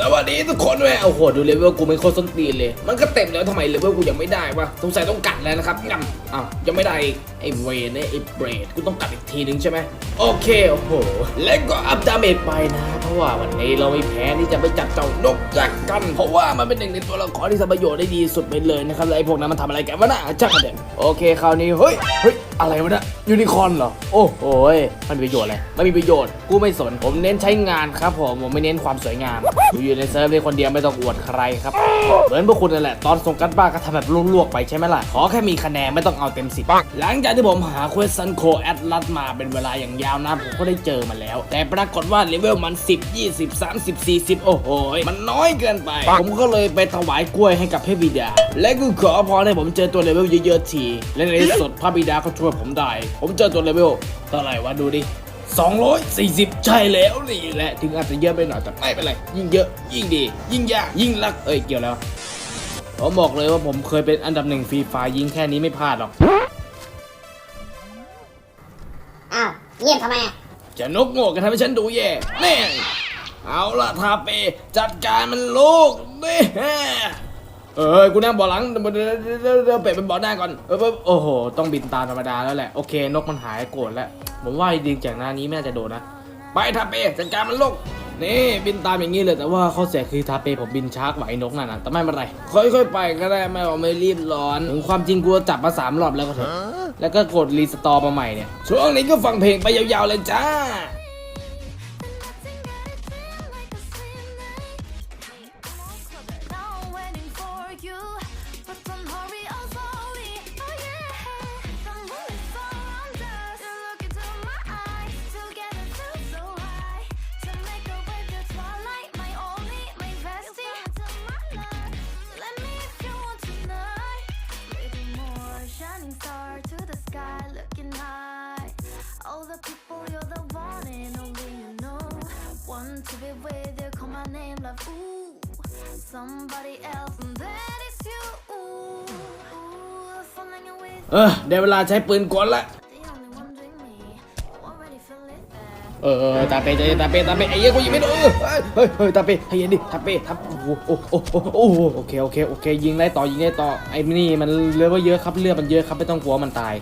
สวัสดีทุกคนเว้ยโอ้โหดูเลเวลกูไม่โคตรส้นตีนเลย มันก็เต็มแล้วทำไมเลเวลกูยังไม่ได้วะสงสัยต้องกัดแล้วนะครับงั้มอ้าวยังไม่ได้อีกไอ้เวนเนี่ยไอ้เบรดกูต้องกัดอีกทีนึงใช่ไหมโอเคโอ้โห แล้วก็อัพดาเมจไปนะ เพราะว่าวันนี้เราไม่แพ้ที่จะไปจับเจ้านกยักษ์กัน เพราะว่ามันเป็นหนึ่งในตัวละครที่ทำประโยชน์ได้ดีสุดไปเลยนะครับแล้วไอ้พวกนั้นมันทำอะไรกันวะน่ะจักมันเด็โอเคคราวนี้เฮ้ยเฮ้ยอะไรวะเนี่ยยูนิคอร์นเหรอโอ้โหยมันมีประโยชน์อะไรไม่มีประโยชน์กูไม่สนผมเน้นใช้งานครับผมผมไม่เน้นความสวยงามกูอยู่ในเซิร์ฟเลยคนเดียวไม่ต้องอวดใครครับเหมือนพวกคุณนั่นแหละตอนส่งกันบ้านก็ทำแบบลวกๆไปใช่ไหมล่ะขอแค่มีคะแนนไม่ต้องเอาเต็มสิบหลังจากที่ผมหาเควสซันโคแอดลัสมาเป็นเวลาอย่างยาวนะผมก็ได้เจอมาแล้ว แต่ปรากฏว่าเลเวลมัน 10 20 30 40 โอ้โหยมันน้อยเกินไป ผมก็เลยไปถวายกล้วยให้กับเทพบิดา และกูขอพรให้ผมเจอตัวเลเวลเยอะๆที และในที่สุดพระบิดาก็ช่วยผมได้ ผมเจอตัวเลเวลเท่าไหร่วะดูดิ240 ใช่แล้วนี่แหละถึงอาจจะเยอะไปหน่อยแต่ไม่เป็นไร ยิ่งเยอะยิ่งดี ยิ่งยากยิ่งรักเอ้ยเกี่ยวแล้วผมบอกเลยว่าผมเคยเป็นอันดับหนึ่งฟรีไฟยิงแค่นี้ไม่พลาดหรอก เงียบทำไมอะจะนกโง่กันทำให้ฉันดูแย่แน่เอาละทาเปจัดการมันลูกนี่เออกูนั่งเบาะหลังเดี๋ยวเดี๋ยวเป็ดเป็นเบาะหน้าก่อนเออโอ้โห ต้องบินตามธรรมดาแล้วแหละ โอเค นกมันหายโกรธแล้ว ผมว่าดีจากหน้านี้แม่จะโดนนะ ไปทาเปจัดการมันลูก นี่บินตามอย่างนี้เลยแต่ว่าข้อเสียคือทาเปผมบินช้ากว่าไอ้นกนั่นนะแต่ไม่เป็นไรค่อยๆไปก็ได้ไม่ว่าไม่รีบร้อนถึงความจริงกูจับมาสามรอบแล้วก็เถอะแล้วก็กดรีสตอร์มาใหม่เนี่ยช่วงนี้ก็ฟังเพลงไปยาวๆเลยจ้า the people, you're the one and only you know. Want to be with you, call my name, love. Ooh, somebody else, and that is you. Ooh, ooh, falling away. เออได้เวลาใช้ปืนกลละ The only one doing me. Already feel it there. เออเออตาเปใจเย็นตาเปตาเปไอ้เหี้ยกูยิงไม่โดนเออเฮ้ยเฮ้ยเฮ้ยตาเปให้เย็นดิตาเปทับโอ้โหโอ้โหโอ้โหโอ้โหโอเคโอเคโอเคยิงได้ต่อยิงได้ต่อไอ้นี่มันเลือดว่าเยอะครับเลือดมันเยอะครับไม่ต้องกลัวมันตาย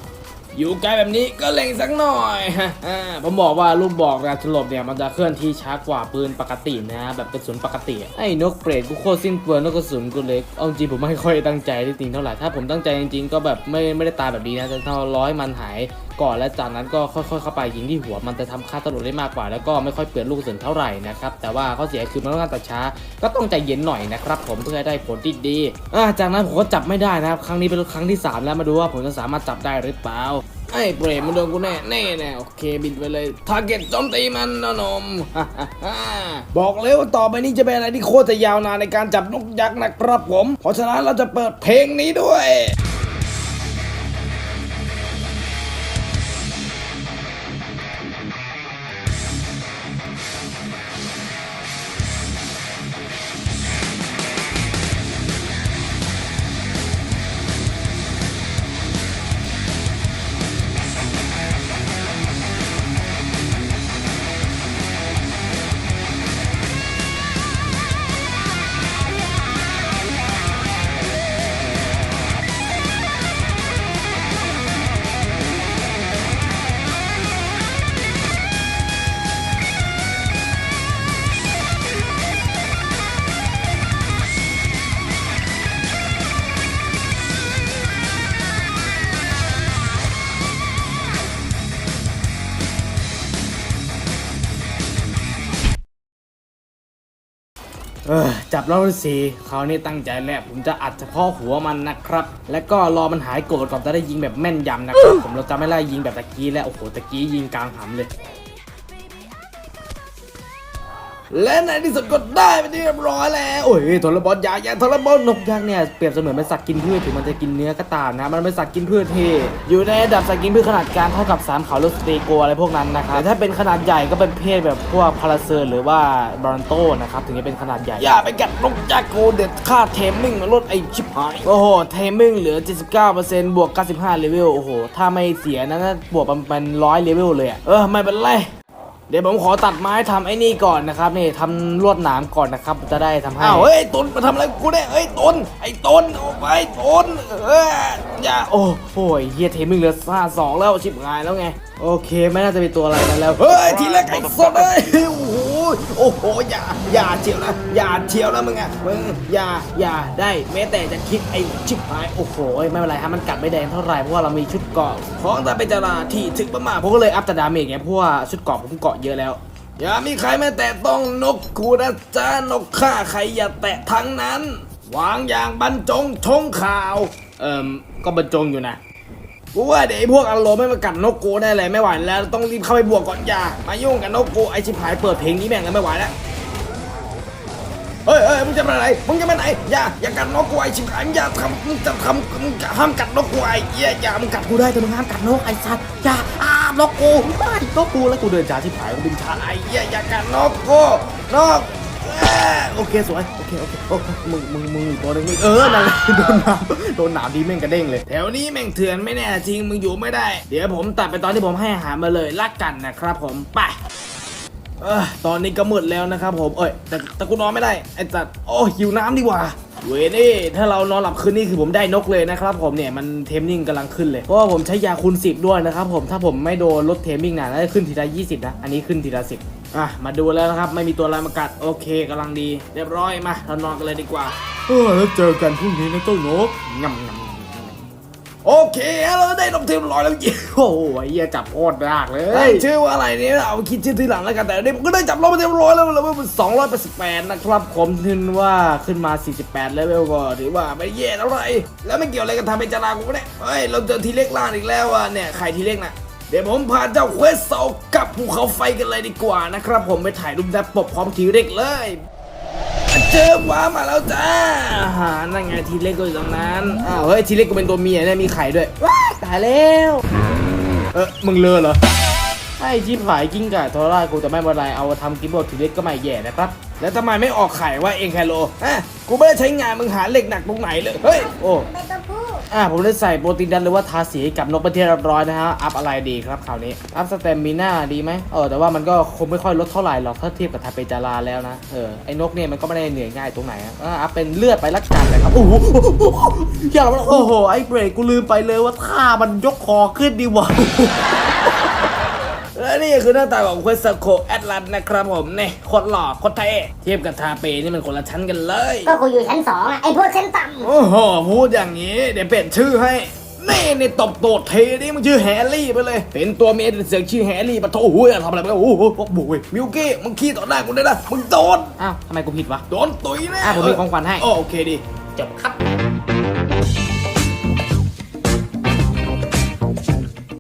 อยู่ไกลแบบนี้ก็เล็งสักหน่อยอผมบอกว่าลูกบอกการสลบเนี่ยมันจะเคลื่อนที่ช้ากว่าปืนปกตินะแบบกระสุนปกติไอ้นกเปรตกูโคตรสิ้นเปลืองนกกระสุนกูเล็กเอาจริงผมไม่ค่อยตั้งใจที่จริงเท่าไหร่ถ้าผมตั้งใจจริงๆก็แบบไม่ไม่ได้ตายแบบนี้นะจะเท่าร้อยมันหายก่อนและจากนั้นก็ค่อยๆเข้าไปยิงที่หัวมันจะทำค่าตลดได้มากกว่า แล้วก็ไม่ค่อยเปลืองลูกกระสุนเท่าไหร่นะครับแต่ว่าข้อเสียคือมันต้องการตัดช้า ก็ต้องใจเย็นหน่อยนะครับผมเพื่อให้ได้ผลที่ดีาจากนั้นผมก็จับไม่ได้นะครับครั้งนี้เป็นครั้งที่สามแล้วมาดูว่าผมจะสามารถจับได้หรือเปล่าไอ้เปรตมันโดนกูแน่แน่แน่โอเคบินไปเลยทาร์เก็ตโจมตีมันนะนมบอกเลยว่าต่อไปนี้จะเป็นอะไรที่โคตรจะยาวนานในการจับนกยักษ์นะครับผม เพราะฉะนั้นเราจะเปิดเพลงนี้ด้วย อจับแล้วสิคราวนี้ตั้งใจแล้วผมจะอัดเฉพาะหัวมันนะครับ แล้วก็รอมันหายโกรธก่อนจะได้ยิงแบบแม่นยำนะครับ ผมเราจะไม่ไล่ยิงแบบตะกี้แล้วโอ้โหตะกี้ยิงกลางหำเลย และในที่สุดก็ได้ไปนที่เรียบร้อยแล้วโอ้ยทรบอลยาแย่ทรบอลนกยักษ์เนี่ยเปรียบเสมือนเป็นสัตว์กินพืชถึงมันจะกินเนื้อก็ตามนะมันเป็นสัตว์กินพืชที่อยู่ในระดับสัตว์กินพืชขนาดกลางเท่ากับสามเขาลูกสเตโกอะไรพวกนั้นนะครับแต่ถ้าเป็นขนาดใหญ่ก็เป็นเพศแบบพวกพาราเซอร์หรือว่าบรอนโตนะครับถึงจะเป็นขนาดใหญ่อย่าไปกัดนกยักษ์โกเด็ดค่าเทมมิ่งมันลดไอชิบหายโอ้โหเทมมิ่งเหลือ 79%บวก 95เลเวลโอ้โหถ้าไม่เสียนะน่าบวกประมาณ100เลเวลเลยเออไม่เป็นไร เดี๋ยวผมขอตัดไม้ทำไอ้นี่ก่อนนะครับนี่ทำลวดหนามก่อนนะครับจะได้ทำให้อ้าวเฮ้ยตุนมาทำอะไรกูเนี่ยเฮ้ยตุนไอ้ตุนออกไปตุนเอออ ย่าโอ้โหเฮียเทมิงเหลือห้าสองแล้วชิบหายแล้วไง โอเคไม่น่าจะเป็นตัวอะไรนั้นแล้ว เฮ้ยทีแรกไอ้สดเลยโอ้โหโอ้โหอย่าอย่าเชียวนะอย่าเชียวนะมึงอะมึงอย่าอย่าได้แม้แต่จะคิดไอ้ชิบหายโอ้โหไม่เป็นไรฮะมันกัดไม่แดงเท่าไหร่เพราะว่าเรามีชุดเกราะของตาเป็นจาราที่ถึกมากๆผมก็เลยอัพแต่ดาเมจไงเพราะว่าชุดเกราะผมเกาะเยอะแล้วอย่ามีใครแม้แต่ต้องนกกูนะจ้านกฆ่าใครอย่าแตะทั้งนั้น วางอย่างบรรจงชงข่าว เอ่มก็บรรจงอยู่นะกูว่าเดี๋ยวไอ้พวกอารมณ์ไม่มากัดนกกูได้เลยไม่ไหวแล้วต้องรีบเข้าไปบวกก่อนอย่ามายุ่งกับนกกูไอชิบหายเปิดเพลงนี้แม่งแล้วไม่ไหวแล้วเฮ้ยเฮ้ยมึงจะไปไหนมึงจะไปไหนอย่าอย่ากัดนกกูไอชิบหายอย่าทำมึงจะทำมึงจะห้ามกัดนกกูไอ้เหี้ยอย่ามึงกัดกูได้แต่มึงห้ามกัดนกไอสัตว์อย่าอ้านกกูไม่นกกูแล้วกูเดินจ่าที่ผายกูบินชาไอ้เหี้ยอย่ากัดนกกูนก โอเคสวยโอเคโอเคโอเคมึงมึงมึงตัวหนึงมึงเออนั่นแหละโดนหนามโดนหนามดีแม่งกระเด้งเลย แถวนี้แม่งเถื่อนไม่แน่จริงมึงอยู่ไม่ได้ เดี๋ยวผมตัดไปตอนที่ผมให้อาหารมาเลยละกันนะครับผมไปเออตอนนี้ก็มืดแล้วนะครับผมเอ้ยแต่แต่กูนอนไม่ได้ไอ้จัดโอ้หิวน้ำดีกว่าเวยนี่ถ้าเรานอนหลับคืนนี้คือผมได้นกเลยนะครับผมเนี่ยมันเทมมิ่งกำลังขึ้นเลยเพราะว่าผมใช้ยาคูณ10 ด้วยนะครับผมถ้าผมไม่โดนลดเทมมิ่งนะน่าจะขึ้นทีละ20นะอันนี้ขึ้นทีละ10 อะมาดูแล้วนะครับ ไม่มีตัวอะไรมากัดโอเคกำลังดี เรียบร้อยมาเรานอนกันเลยดีกว่าเออแล้วเจอกันพรุ่งนี้นะเจ้านกงำงำโอเคเราได้นกเทียมร้อยแล้วโอ้โหไอ้เหี้ยจับโคตรยากเลยชื่อว่าอะไรเนี่ยเอาคิดชื่อทีหลังแล้วกันแต่เดี๋ยวผมก็ได้จับนกเทียมร้อยแล้วแล้วมันสองร้อยแปดสิบแปดนะครับผมถึงว่าขึ้นมา48เลเวลก็ถือว่าไม่แย่เท่าไหร่แล้วไม่เกี่ยวอะไรกับทำเป็นจารากูก็ได้เฮ้ยเราเจอทีเล็กล่างอีกแล้วอะเนี่ยใครทีเล็กน่ะ เดี๋ยวผมพาเจ้าเควสเสากับภูเขาไฟกันเลยดีกว่านะครับ ผมไปถ่ายรูปแดปปบพร้อมทีเล็กเลยเจอว้ามาแล้วจ้าอาหารนั่นไงทีเล็กก็อยู่ตรงนั้นอ้าวเฮ้ยทีเล็กก็เป็นตัวเมียเนี่ยมีไข่ด้วยว้ายตายแล้วเออมึงเลอเหรอไอ้ชิบหายกิ้งก่าโทรราชกูจะไม่เป็นไรเอาทำกิมบอลทีเล็กก็ไม่แย่นะครับแล้วทำไมไม่ออกไข่ว่าเองไคโลฮะกูไม่ได้ใช้งานมึงหาเหล็กหนักตรงไหนเลยเฮ้ยโอ้เป็นตัวผู้ อ่าผมได้ใส่โปรตีนดันหรือว่าทาสีกับนกเป็นที่เรียบร้อยนะฮะ อัพอะไรดีครับคราวนี้ อัพสเตมมิน่าดีไหมเออแต่ว่ามันก็คงไม่ค่อยลดเท่าไหร่หรอกถ้าเทียบกับทาเปจาราแล้วนะ เออไอ้นกเนี่ยมันก็ไม่ได้เหนื่อยง่ายตรงไหนอะอะอัพเป็นเลือดไปละกันเลยครับ โอ้โหอย่าโอ้โหไอ้เบรกกูลืมไปเลยว่าท่ามันยกคอขึ้นดีวะ และนี่คือหน้าตาของเควสโคแอตลันนะครับผมเนี่ยโคตรหล่อโคตรเท่เทียบกับทาเปนี่มันคนละชั้นกันเลย ก็กูอยู่ชั้นสองอะไอ้พวกชั้นต่โอ้โหพูดอย่างนี้ เดี๋ยวเปลี่ยนชื่อให้นี่ในตบโตดเทนี่มึงชื่อแฮร์รี่ไปเลย เป็นตัวเมียแต่เสียงชื่อแฮร์รี่ปะโถโอ้ยทำอะไรไปโอ้โหโอ้โหมิวกี้มึงขี้ต่อหน้ากูได้ละมึงโดนอ้าวทำไมกูผิดวะโดนตุยแน่อะผมมีของขวัญให้โอโอเคดีจบครับ